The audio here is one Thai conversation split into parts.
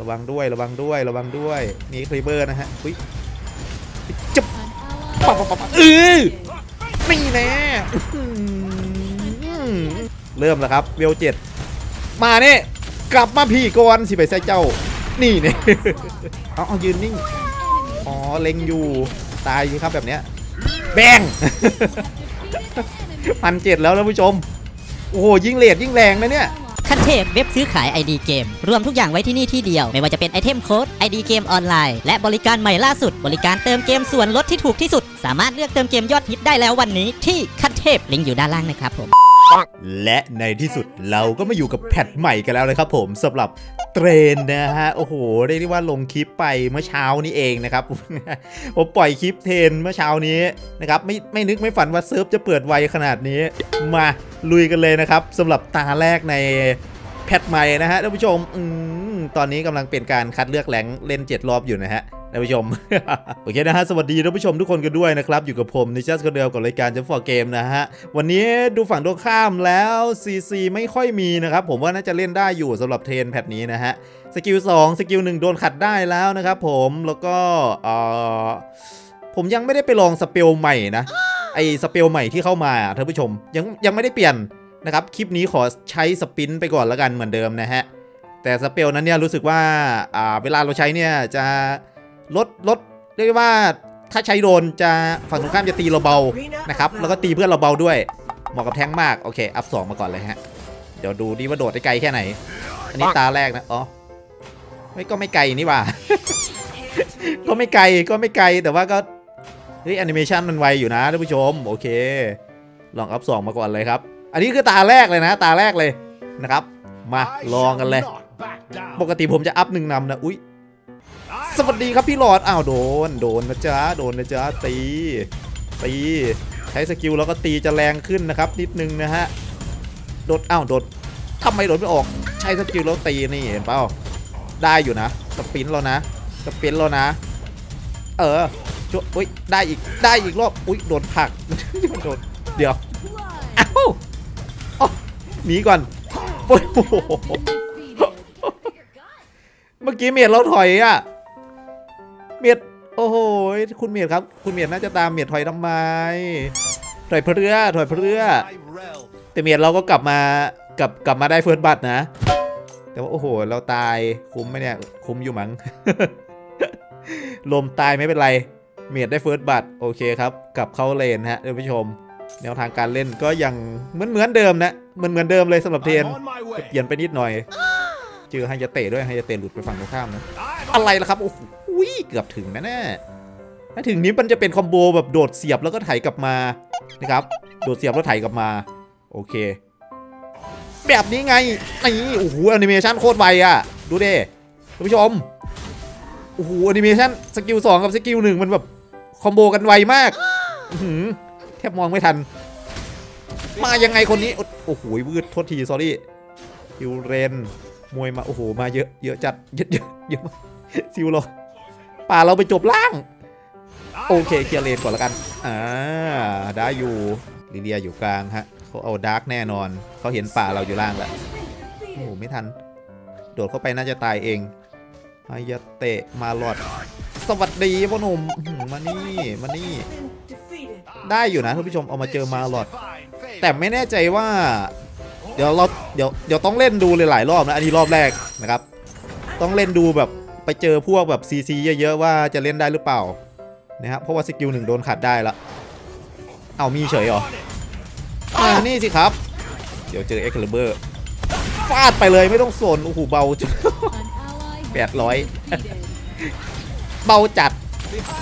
ระวังด้วยระวังด้วยระวังด้วยมีคลีเบอร์นะฮะอุ้ยจับปับปับปับเออนี่แน่อื้อหือเริ่มแล้วครับเวลเจ็ดมาเนี่ยกลับมาพี่ก่อนสิไปใส่เจ้า นี่เนี่ยเอาเอายืนนิ่งอ๋อเล็งอยู่ตายสิครับแบบเนี้ยแบงพันเจ็ดแล้วท่านผู้ชม โอ้โหยิ่งเลทยิ่งแรงนะเนี่ย คันเทพเว็บซื้อขาย ID เกม รวมทุกอย่างไว้ที่นี่ที่เดียว ไม่ว่าจะเป็นไอเทมโค้ด ID เกมออนไลน์ และบริการใหม่ล่าสุด บริการเติมเกมส่วนลดที่ถูกที่สุด สามารถเลือกเติมเกมยอดฮิตได้แล้ววันนี้ที่คันเทพลิงก์อยู่ด้านล่างนะครับผม และในที่สุดเราก็มาอยู่กับแพทใหม่กันแล้วนะครับผมสำหรับเทรนนะฮะ โอ้โหเรียกได้ว่าลงคลิปไปเมื่อเช้านี้เองนะครับ ผมปล่อยคลิปเทรนเมื่อเช้านี้นะครับไม่ไม่นึกไม่ฝันว่าเซิร์ฟจะเปิดไวขนาดนี้ มาลุยกันเลยนะครับสำหรับตาแรกในแพทใหม่นะฮะท่านผู้ชมอืม ตอนนี้กำลังเป็นการคัดเลือกแหลงเล่น 7 รอบอยู่นะฮะท่านผู้ชม โอเคนะฮะ สวัสดีท่านผู้ชมทุกคนกันด้วยนะครับ อยู่กับผมนิชัสคนเดียวกับรายการจะฟอร์เกมนะฮะ วันนี้ดูฝั่งตรงข้ามแล้ว CC ไม่ค่อยมีนะครับ ผมว่าน่าจะเล่นได้อยู่สำหรับเทรนแพทนี้นะฮะ สกิล2สกิล1โดนขัดได้แล้วนะครับผมแล้วก็เออผมยังไม่ได้ไปลองสเปลใหม่นะไอสเปลใหม่ที่เข้ามาท่านผู้ชมยังยังไม่ได้เปลี่ยนนะครับคลิปนี้ขอใช้สปินไปก่อนแล้วกันเหมือนเดิมนะฮะ แต่สเปลนั้นเนี่ยรู้สึกว่าอ่าเวลาเราใช้เนี่ยจะลดลดเรียกได้ว่าถ้าใช้โดนจะฝั่งตรงข้ามจะตีเราเบานะครับแล้วก็ตีเพื่อนเราเบาด้วยเหมาะกับแท้งมากโอเคอัพสองมาก่อนเลยฮะเดี๋ยวดูดิว่าโดดได้ไกลแค่ไหน อันนี้ตาแรกนะอ๋อไม่ก็ไม่ไกลนี่ว่า ก็ไม่ไกลก็ไม่ไกลแต่ว่าก็เฮ้ยแอนิเมชันมันไวอยู่นะท่านผู้ชมโอเค ลองอัพสองมาก่อนเลยครับ อันนี้คือตาแรกเลยนะ ตาแรกเลยนะครับ มาลองกันเลย ปกติผมจะอัพหนึ่งนำนะ อุ้ยสวัสดีครับพี่หลอด อ้าวโดน โดนนะจ๊ะ โดนนะจ๊ะ ตี ตี ใช้สกิลแล้วก็ตีจะแรงขึ้นนะครับ นิดนึงนะฮะ โดด อ้าว โดดทำไมโดดไม่ออก ใช้สกิลแล้วตีนี่เห็นเปล่า ได้อยู่นะสปินแล้วนะสปินแล้วนะ เออจุอุ้ย ได้อีก ได้อีกรอบ อุ้ย โดนผัก โดน เดี๋ยว อ้าวอ๋อหนีก่อนโอ้โห เมื่อกี้เมียดเราถอยอะ เมียดโอ้โหคุณเมียดครับ คุณเมียดน่าจะตามเมียดถอยทำไมถอยเพื่อถอยเพื่อแต่เมียดเราก็กลับมากลับกลับมาได้เฟิร์สบัตนะ แต่ว่าโอ้โห เราตายคุ้มไหมเนี่ยคุ้มอยู่มั้งลมตายไม่เป็นไร เมียดได้เฟิร์สบัตโอเคครับกลับเข้าเลนฮะท่านผู้ชม แนวทางการเล่นก็ยังเหมือนเหมือนเดิมนะเหมือนเหมือนเดิมเลยสำหรับเทนเปลี่ยนไปนิดหน่อย เจอไฮยาเตะด้วยไฮยาเตะหลุดไปฝั่งตรงข้ามนะอะไรล่ะครับโอ้โหเกือบถึงนะแน่ถ้าถึงนี้มันจะเป็นคอมโบแบบโดดเสียบแล้วก็ไถกลับมานะครับโดดเสียบแล้วไถกลับมาโอเค แบบนี้ไงนี่โอ้โหแอนิเมชันโคตรไวอะดูดิท่านผู้ชมโอ้โหแอนิเมชันสกิลสองกับสกิลหนึ่งมันแบบคอมโบกันไวมากแทบมองไม่ทัน มายังไงคนนี้ โอ้โหวืดโทษที s อรี่ฮิวเรน มวยมาโอ้โหมาเยอะเยอะจัดเยอะเยอะเยอะมากซิวเราป่าเราไปจบล่าง โอเคเคลียร์เลนก่อนล้วกันอ่าได้อยู่ลิเลียอยู่กลางฮะเขาเอาดาร์กแน่นอนเขาเห็นป่าเราอยู่ล่างแล้วโอ้โหไม่ทัน โดดเข้าไปน่าจะตายเองอายาเตะมาหลอด สวัสดีพ่อหนุ่มอื้อหือมานี่มานี่ ได้อยู่นะท่านผู้ชมเอามาเจอมาหลอด แต่ไม่แน่ใจว่า เดี๋ยวเราเดี๋ยวเดี๋ยวต้องเล่นดูหลายๆรอบนะอันนี้รอบแรกนะครับ ต้องเล่นดูแบบไปเจอพวกแบบซีซีเยอะๆว่าจะเล่นได้หรือเปล่านะครับเพราะว่าสกิลหนึ่งโดนขัดได้ละเอามีเฉยเหรออ่านี่สิครับ เดี๋ยวเจอเอ็กซ์เลเบอร์ฟาดไปเลยไม่ต้องสนโอ้โหเบาจุดแปดร้อยเบาจัด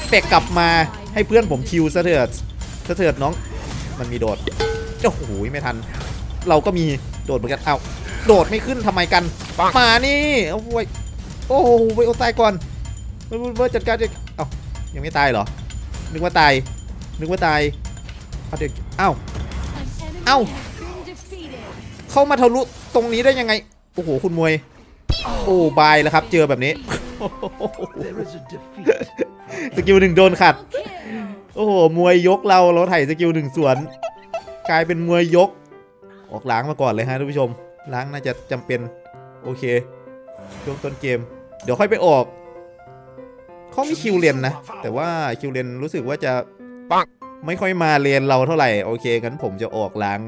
เป็กกลับมาให้เพื่อนผมคิวซะเถิดซะเถิดน้อง มันมีโดดโอ้โหไม่ทัน เราก็มีโดดเหมือนกันเอาโดดไม่ขึ้นทำไมกันมานี่โอ้โหยโอ้โหไปเอาตายก่อนเว้ยเว้ยจัดการจัดเอ้ายังไม่ตายเหรอนึกว่าตายนึกว่าตายเอาเดี๋ยวเอ้าเอ้าเข้ามาทะลุตรงนี้ได้ยังไงโอ้โหคุณมวยโอ้บายแล้วครับ เจอแบบนี้สกิลหนึ่งโดนขัด โอ้โห มวยยกเราเราไถ่สกิลหนึ่งสวน กลายเป็นมวยยก ออกล้างมาก่อนเลยฮะท่านผู้ชม ล้างน่าจะจำเป็นโอเค ช่วงต้นเกม เดี๋ยวค่อยไปออกเขามีคิวเรียนนะ แต่ว่าคิวเรียนรู้สึกว่าจะไม่ค่อยมาเรียนเราเท่าไหร่โอเคงั้นผมจะออกล้าง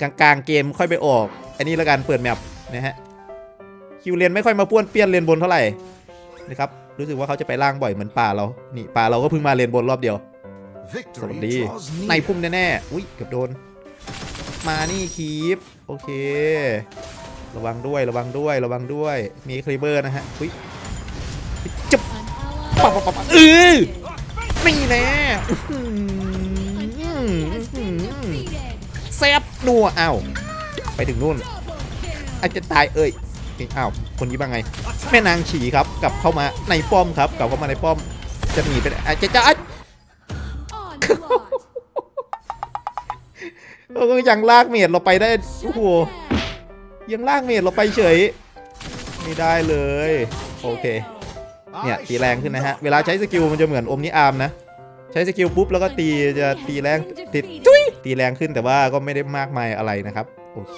กลางๆเกมค่อยไปออก อันนี้ละกันเปิดแมปนะฮะคิวเรียนไม่ค่อยมาป้วนเปี้ยนเรียนบนเท่าไหร่นะครับรู้สึกว่าเขาจะไปล่างบ่อยเหมือนป่าเรา นี่ป่าเราก็เพิ่งมาเรียนบนรอบเดียวสวัสดีในพุ่มแน่ๆอุ้ยเกือบโดน มานี่คีปโอเค ระวังด้วยระวังด้วยระวังด้วย มีคลีเบอร์นะฮะอุ้ยจับปับปับปับเออนี่แน่แซบนัวอ้าวไปถึงนู่น อาจจะตายเอ้ยอ้าวคนนี้บ้างไง แม่นางฉีครับกลับเข้ามาในป้อมครับกลับเข้ามาในป้อมจะหนีไปไหนอาจจะจะ เออยังลากเมดเราไปได้โอ้โหยังลากเมดเราไปเฉยไม่ได้เลยโอเคเนี่ยตีแรงขึ้นนะฮะเวลาใช้สกิลมันจะเหมือนอมนิอามนะใช้สกิลปุ๊บแล้วก็ตีจะตีแรงติดจุ้ยตีแรงขึ้นแต่ว่าก็ไม่ได้มากมายอะไรนะครับโอเค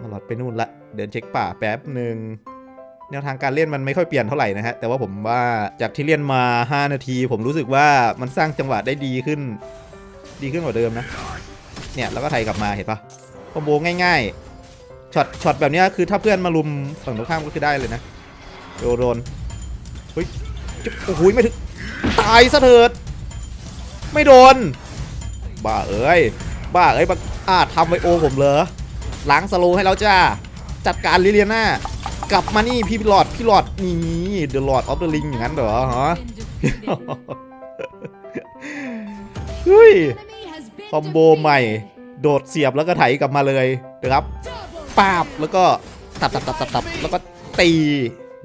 มาหลอดไปนู่นละเดินเช็คป่าแป๊บหนึ่งแนวทางการเล่นมันไม่ค่อยเปลี่ยนเท่าไหร่นะฮะแต่ว่าผมว่าจากที่เล่นมา 5 นาที ผมรู้สึกว่ามันสร้างจังหวะได้ดีขึ้น ดีขึ้นกว่าเดิมนะ เนี่ยแล้วก็ไทยกลับมาเห็นปะคอมโบง่ายๆช็อตช็อตแบบนี้คือถ้าเพื่อนมาลุมฝั่งตรงข้ามก็คือได้เลยนะโดนโดนเฮ้ยโอ้โหไม่ถึงตายซะเถิด ไม่โดน บ้าเอ้ยบ้าเอ้ยบังอาทำไวโอผมเหรอล้างสโลให้แล้วจ้าจัดการลิเลียน่ากลับมานี่พี่หลอดพี่หลอดนี่เดอะหลอดออฟเดอะลิงอย่างนั้นเหรอฮะเฮ้ย คอมโบใหม่ โดดเสียบแล้วก็ไถกลับมาเลยนะครับปาบแล้วก็ตับตับตับตับตับแล้วก็ตี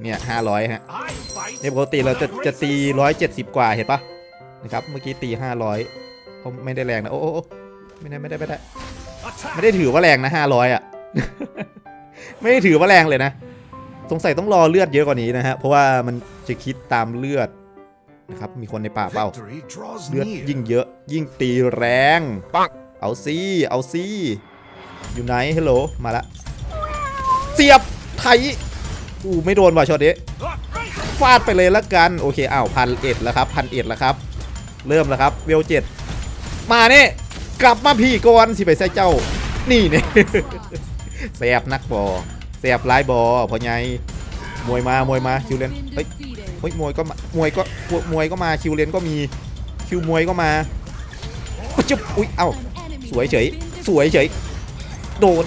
เนี่ยห้าร้อยฮะเนี่ยปกติเราจะจะตีร้อยเจ็ดสิบกว่าเห็นปะนะครับเมื่อกี้ตีห้าร้อยเขาไม่ได้แรงนะ โอ้โอ้ไม่ได้ไม่ได้ไม่ได้ไม่ได้ถือว่าแรงนะห้าร้อยอะ ไม่ได้ถือว่าแรงเลยนะ สงสัยต้องรอเลือดเยอะกว่านี้นะฮะ เพราะว่ามันจะคิดตามเลือด นะครับ มีคนในป่าเปล่าเลือดยิ่งเยอะยิ่งตีแรงปังเอาซีเอาซีอยู่ไหนฮัลโหลมาละเสียบไถอู้ไม่โดนว่ะช็อตนี้ฟาดไปเลยละกันโอเคอ้าวพันเอ็ดแล้วครับพันเอ็ดแล้วครับ เริ่มแล้วครับเวลเจ็ดมาเนี่ยกลับมาพี่ก่อนสิไปใส่เจ้า นี่เนี่ยแสบนักบอแสบร้ายบอพอไงมวยมามวยมาคิวเลนเฮ้ย เฮ้ยมวยก็มวยก็มวยก็มาคิวเลนก็มีคิวมวยก็มาจุ๊บอุ้ยเอ้าสวยเฉยสวยเฉยโดน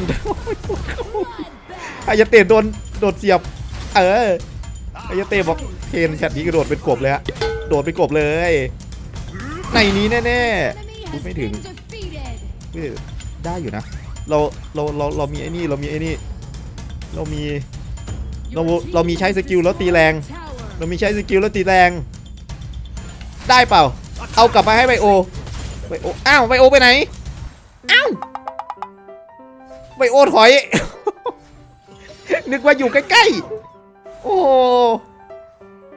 อายาเตะโดนโดดเสียบ เอออายาเตะบอกเคนแชทนี้กระโดดเป็นกบเลยฮะโดดเป็นกบเลย ในนี้แน่ๆไม่ถึงได้อยู่นะ เราเราเราเรามีไอ้นี่เรามีไอ้นี่เรามีเราเรามีใช้สกิลแล้วตีแรง เรามีใช้สกิลแล้วตีแรง ได้เปล่า เอากลับมาให้ไบโอไบโออ้าวไบโอไปไหนอ้าวไบโอถอย นึกว่าอยู่ใกล้ๆ โอ้โห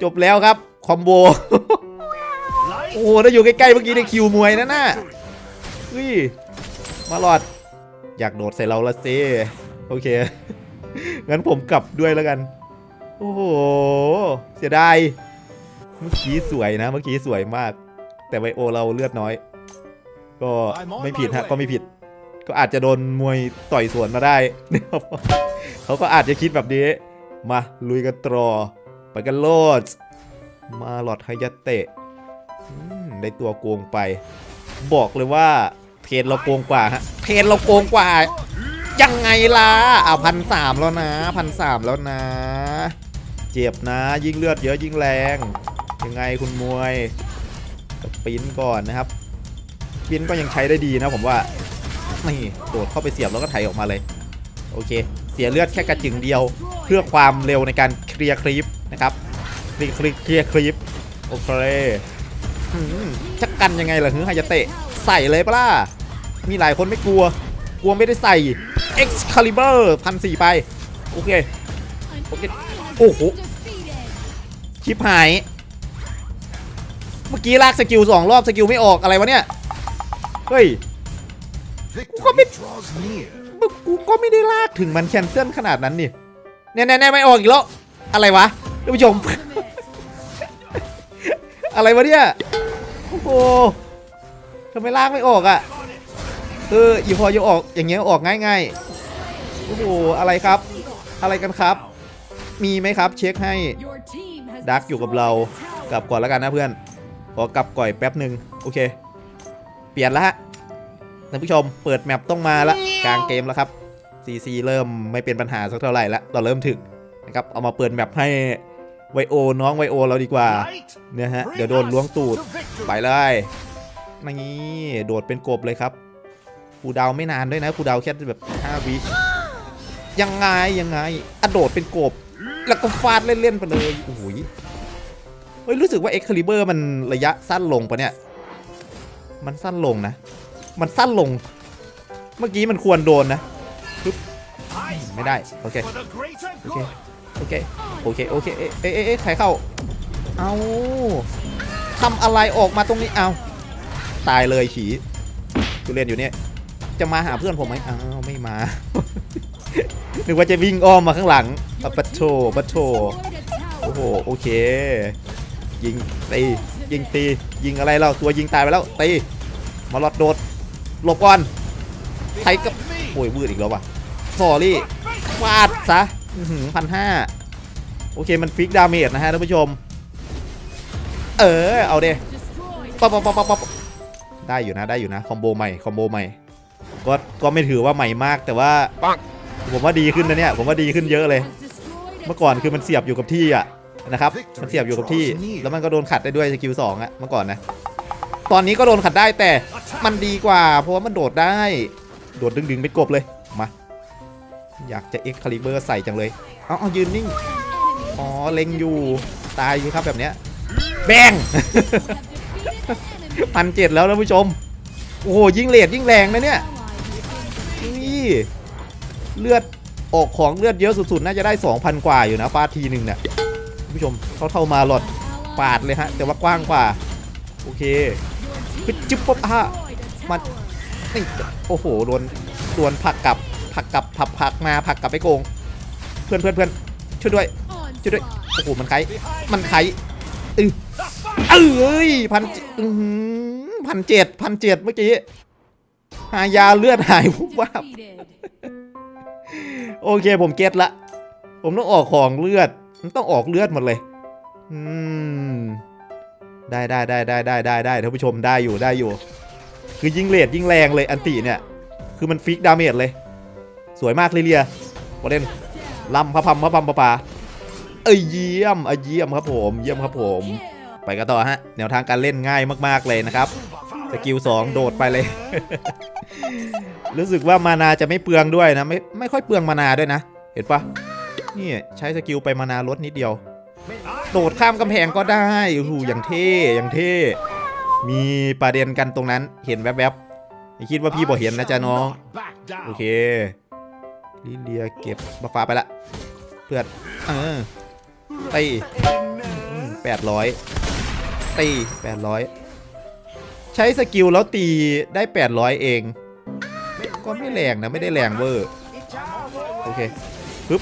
จบแล้วครับ คอมโบ โอ้โหถ้าอยู่ใกล้ๆเมื่อกี้ในคิวมวยนะน่ะเฮ้ยมาหลอด อยากโดดใส่เราละเซโอเค งั้นผมกลับด้วยแล้วกัน โอ้โห เสียดาย เมื่อกี้สวยนะ เมื่อกี้สวยมาก แต่ไวโอเราเลือดน้อย ก็ไม่ผิดฮะ ก็ไม่ผิด ก็อาจจะโดนมวยต่อยสวนมาได้นะครับเขาก็อาจจะคิดแบบนี้ มาลุยกันตรอ ไปกันโลด มาหลอดไฮยาเตะอืมได้ตัวโกงไป บอกเลยว่าเทรนเราโกงกว่าฮะ เทรนเราโกงกว่ายังไงล่ะอะพันสามแล้วนะพันสามแล้วนะ เจ็บนะ ยิ่งเลือดเยอะยิ่งแรง ยังไงคุณมวยปิ้นก่อนนะครับ ปิ้นก็ยังใช้ได้ดีนะผมว่า นี่โดดเข้าไปเสียบแล้วก็ไถออกมาเลย โอเค เสียเลือดแค่กระจึงเดียว เพื่อความเร็วในการเคลียร์คลิปนะครับเคลียร์คลิปเคลียร์คลิปโอเคหืมชักกันยังไงล่ะฮือไฮยาเตะ ใส่เลยปะล่ะ มีหลายคนไม่กลัว กลัวไม่ได้ใส่ Excalibur พันสี่ไป โอเค โอเค โอ้โห ชิปหาย เมื่อกี้ลากสกิลสองรอบสกิลไม่ออกอะไรวะเนี่ย เฮ้ย กูก็ไม่กูก็ไม่ได้ลากถึงมันแคนเซิลขนาดนั้นนี่แน่ๆๆไม่ออกอีกแล้ว อะไรวะท่านผู้ชม อะไรวะเนี่ย โอ้โหทำไมลากไม่ออกอะ เอออยู่พออยู่ออกอย่างเงี้ยออกง่ายๆ โอ้โห อะไรครับ อะไรกันครับ มีไหมครับ เช็คให้ ดักอยู่กับเรากลับก่อนแล้วกันนะเพื่อนขอกลับก่อยแป๊บหนึ่งโอเค เปลี่ยนแล้วฮะท่านผู้ชมเปิดแมปต้องมาละกลางเกมแล้วครับ CC เริ่มไม่เป็นปัญหาสักเท่าไหร่ละเราเริ่มถึกนะครับเอามาเปิดแมปให้ไวโอน้องไวโอเราดีกว่าเนี่ยฮะเดี๋ยวโดนล้วงตูดไปเลยนี่โดดเป็นกบเลยครับครูดาวไม่นานด้วยนะครูดาวแค่แบบ5วิยังไงยังไงอโดดเป็นกบ แล้วก็ฟาดเล่นๆไปเลยโอ้โหยเฮ้ยรู้สึกว่าเอ็กคาลิเบอร์มันระยะสั้นลงปะเนี่ย มันสั้นลงนะ มันสั้นลง เมื่อกี้มันควรโดนนะ I ไม่ได้ fight โอเค for the greater โอเค good. โอเค โอเค โอเคเอ๊ะเอ๊ะเอ๊ะเอ๊ะใครเข้า เอาทำอะไรออกมาตรงนี้เอาตายเลยฉีกูเรียนอยู่เนี่ย จะมาหาเพื่อนผมไหมอ้าวไม่มา นึกว่าจะวิ่งอ้อมมาข้างหลังอะปัดโถปัดโถโอ้โห โอเค ยิงตี ยิงตี ยิงอะไรเราตัวยิงตายไปแล้ว ตี มาหลอดโดด หลบก่อนใครกับโอ้ยมืดอีกแล้วว่ะสอรี่ฟาดซะพันห้าโอเค มันฟิกดาเมจนะฮะท่านผู้ชม เออ เอาเดปั๊บปั๊บปั๊บปั๊บปั๊บได้อยู่นะ ได้อยู่นะ คอมโบใหม่ คอมโบใหม่ ก็ ก็ไม่ถือว่าใหม่มาก แต่ว่า ผมว่าดีขึ้นนะเนี่ยผมว่าดีขึ้นเยอะเลย เมื่อก่อนคือมันเสียบอยู่กับที่อะนะครับมันเสียบอยู่กับที่ แล้วมันก็โดนขัดได้ด้วยสกิลสองอะเมื่อก่อนนะตอนนี้ก็โดนขัดได้แต่มันดีกว่า เพราะว่ามันโดดได้ โดดดึงๆเป็นกบเลยมาอยากจะเอ็กคาลิเบอร์ใส่จังเลยเอาเอายืนนิ่งอ๋อเล็งอยู่ตายอยู่ครับแบบเนี้ยแบงพันเจ็ดแล้วท่านผู้ชม โอ้โหยิ่งเลดยิ่งแรงนะเนี่ยนี่ เลือดออกของเลือดเยอะสุดๆ น่าจะได้ 2,000 กว่าอยู่นะฟาดทีหนึ่งเนี่ยผู้ชมเขาเท่ามาหลอดปาดเลยฮะ แต่ว่ากว้างกว่า โอเคปึ๊ดจิ๊บป๊บฮะมันนี่โอ้โหโดนโดนผักกลับผักกลับผักผักมาผักกลับไปโกง เพื่อนเพื่อนเพื่อนช่วยด้วยช่วยด้วยโอ้โหมันไขมันไขอือเอ้ยพันอือพันเจ็ดพันเจ็ดเมื่อกี้หายาเลือดหายวุบวับ โอเคผมเก็ตละ ผมต้องออกของเลือด มันต้องออกเลือดหมดเลย อืม ได้ได้ได้ได้ได้ได้ได้ท่านผู้ชมได้อยู่ได้อยู่ คือยิ่งเลดยิ่งแรงเลยอันติเนี่ย คือมันฟิกดาเมจเลย สวยมากเลยเลียประเด็นลำพะพำพะพำปะปาเอ้ยเยี่ยมเอ้ยเยี่ยมครับผม เยี่ยมครับผม ไปกันต่อฮะ แนวทางการเล่นง่ายมากๆเลยนะครับ สกิลสองโดดไปเลย รู้สึกว่ามานาจะไม่เปลืองด้วยนะ ไม่ไม่ค่อยเปลืองมานาด้วยนะ เห็นปะนี่ใช้สกิลไปมานาลดนิดเดียว โดดข้ามกำแพงก็ได้โอ้โหอย่างเท่อย่างเท่ มีประเด็นกันตรงนั้นเห็นแวบๆอย่าคิดว่าพี่บอกเห็นนะจ๊ะน้อง Back down. โอเคลิเลียเก็บบัฟฟ้าไปละเพื่อนเออตีแปดร้อยตีแปดร้อย ใช้สกิลแล้วตีได้แปดร้อยเอง ก็ไม่แรงนะ ไม่ได้แรงเวอร์ โอเคปึ๊บ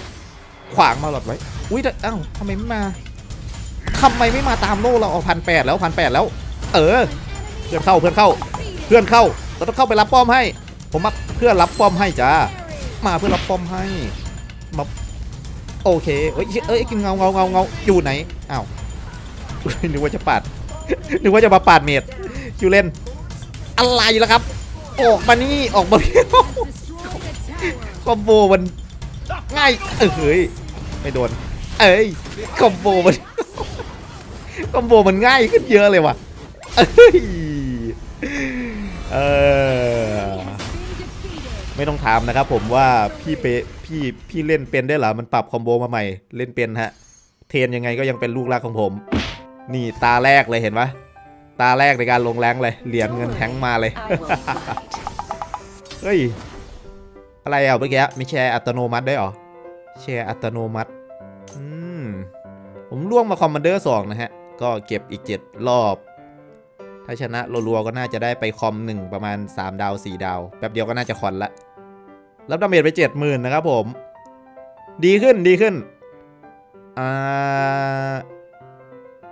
ขวางมาหลอดไว้ อุ้ยเอ้าทำไมไม่มาทำไมไม่มาตามโล่เราเอาพันแปดแล้วพันแปดแล้ว เออ เพื่อนเข้าเพื่อนเข้า เพื่อนเข้า เราต้องเข้าไปรับป้อมให้ ผมมาเพื่อรับป้อมให้จ้า มาเพื่อรับป้อมให้ มา โอเค เอ้ยเอ้ยเงาเงาเงาเงาอยู่ไหน อ้าวนึกว่าจะปาดนึกว่าจะมาปาดเมด คิวเล่นอะไรล่ะครับ ออกมานี่ออกมาคอมโบมันง่ายเอ้ยไม่โดน เอ้ยคอมโบมันคอมโบมันง่ายขึ้นเยอะเลยว่ะเอ้ยเออไม่ต้องถามนะครับผมว่าพี่เปพี่พี่เล่นเป็นได้เหรอมันปรับคอมโบมาใหม่เล่นเป็นฮะ เทนยังไงก็ยังเป็นลูกรักของผม นี่ตาแรกเลยเห็นปะ ตาแรกในการลงแรงเลย เหรียญเงินแทงมาเลย เฮ้ย อะไรอะเมื่อกี้มีแชร์อัตโนมัติด้วยเหรอ แชร์อัตโนมัติ อืม ผมล่วงมาคอมมานเดอร์สองนะฮะ ก็เก็บอีก7รอบ ถ้าชนะรัวๆก็น่าจะได้ไปคอมหนึ่งประมาณ 3 ดาว 4 ดาว แป๊บเดียวก็น่าจะคอนละ รับดาเมจไป70,000นะครับผม ดีขึ้นดีขึ้น อ่า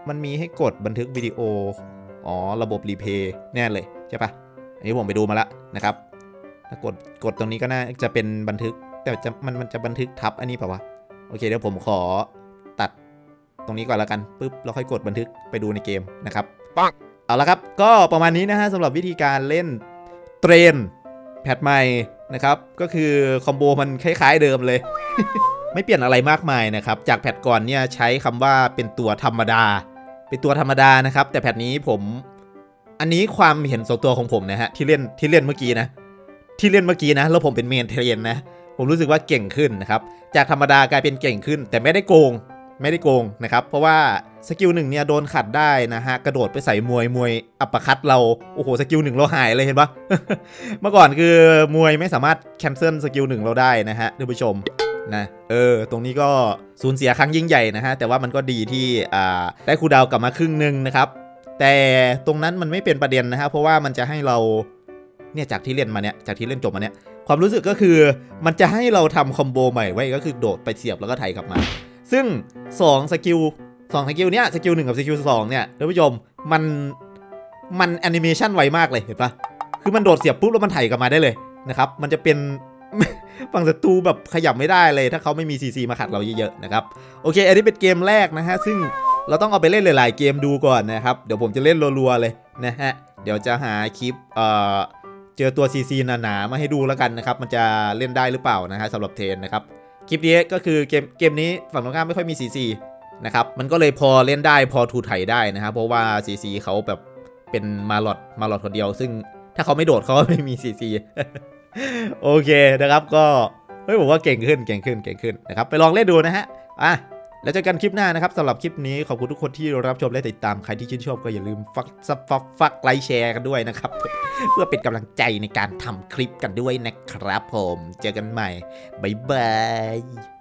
มันมีให้กดบันทึกวิดีโอ อ๋อระบบรีเพย์แน่เลยใช่ปะอันนี้ผมไปดูมาแล้วนะครับถ้ากดกดตรงนี้ก็น่าจะเป็นบันทึก แต่จะมันมันจะบันทึกทับอันนี้เปล่าวะโอเคเดี๋ยวผมขอตัดตรงนี้ก่อนแล้วกันปุ๊บแล้วค่อยกดบันทึกไปดูในเกมนะครับปังเอาละครับ ก็ประมาณนี้นะฮะสำหรับวิธีการเล่นเทรนแพทใหม่นะครับ ก็คือคอมโบมันคล้ายๆเดิมเลย ไม่เปลี่ยนอะไรมากมายนะครับ จากแพทก่อนเนี่ยใช้คำว่าเป็นตัวธรรมดา เป็นตัวธรรมดานะครับ แต่แพทนี้ผม อันนี้ความเห็นส่วนตัวของผมนะฮะที่เล่นที่เล่นเมื่อกี้นะ ที่เล่นเมื่อกี้นะ แล้วผมเป็นเมนเทรนนะ ผมรู้สึกว่าเก่งขึ้นนะครับ จากธรรมดากลายเป็นเก่งขึ้น แต่ไม่ได้โกงไม่ได้โกงนะครับ เพราะว่าสกิลหนึ่งเนี่ยโดนขัดได้นะฮะ กระโดดไปใส่มวยมวยอัปปร์คัตเรา โอ้โห สกิลหนึ่งเราหายเลยเห็นปะเมื่อก่อนคือมวยไม่สามารถแคนเซิลสกิลหนึ่งเราได้นะฮะท่านผู้ชม นะเออ ตรงนี้ก็สูญเสียครั้งยิ่งใหญ่นะฮะ แต่ว่ามันก็ดีที่อ่าได้คูดาวกลับมาครึ่งหนึ่งนะครับ แต่ตรงนั้นมันไม่เป็นประเด็นนะฮะ เพราะว่ามันจะให้เราเนี่ยจากที่เล่นมาเนี่ยจากที่เล่นจบมาเนี่ยความรู้สึกก็คือมันจะให้เราทำคอมโบใหม่ไว้ก็คือโดดไปเสียบแล้วก็ไถกลับมา ซึ่ง2สกิล2สกิลเนี้ยสกิลหนึ่งกับสกิลสองเนี่ยท่านผู้ชมมันมันแอนิเมชันไวมากเลยเห็นปะคือมันโดดเสียบปุ๊บแล้วมันไถกลับมาได้เลยนะครับ มันจะเป็น ฝั่งศัตรูแบบขยับไม่ได้เลย ถ้าเขาไม่มีซีซีมาขัดเราเยอะๆนะครับโอเค อันนี้เป็นเกมแรกนะฮะซึ่งเราต้องเอาไปเล่นหลายๆเกมดูก่อนนะครับเดี๋ยวผมจะเล่นรัวๆเลยนะฮะเดี๋ยวจะหาคลิปเอ่อเจอตัว CC หนาๆมาให้ดูแล้วกันนะครับมันจะเล่นได้หรือเปล่านะฮะสำหรับเทนนะครับคลิปนี้ก็คือเกมเกมนี้ฝั่งตรงข้ามไม่ค่อยมี CC นะครับมันก็เลยพอเล่นได้พอถูไถได้นะครับเพราะว่า CC เขาแบบเป็นมาลอดมาลอดคนเดียว ซึ่งถ้าเขาไม่โดดเขาก็ไม่มี CC โอเคนะครับก็เฮ้ยผมว่าเก่งขึ้นเก่งขึ้นเก่งขึ้นนะครับไปลองเล่นดูนะฮะอะแล้วเจอกันคลิปหน้านะครับสำหรับคลิปนี้ขอบคุณทุกคนที่รับชมและติดตามใครที่ชื่นชอบก็อย่าลืมฟักซับฟักฟักไลค์แชร์กันด้วยนะครับ เพื่อเป็นกำลังใจในการทำคลิปกันด้วยนะครับผม เจอกันใหม่ บ๊ายบาย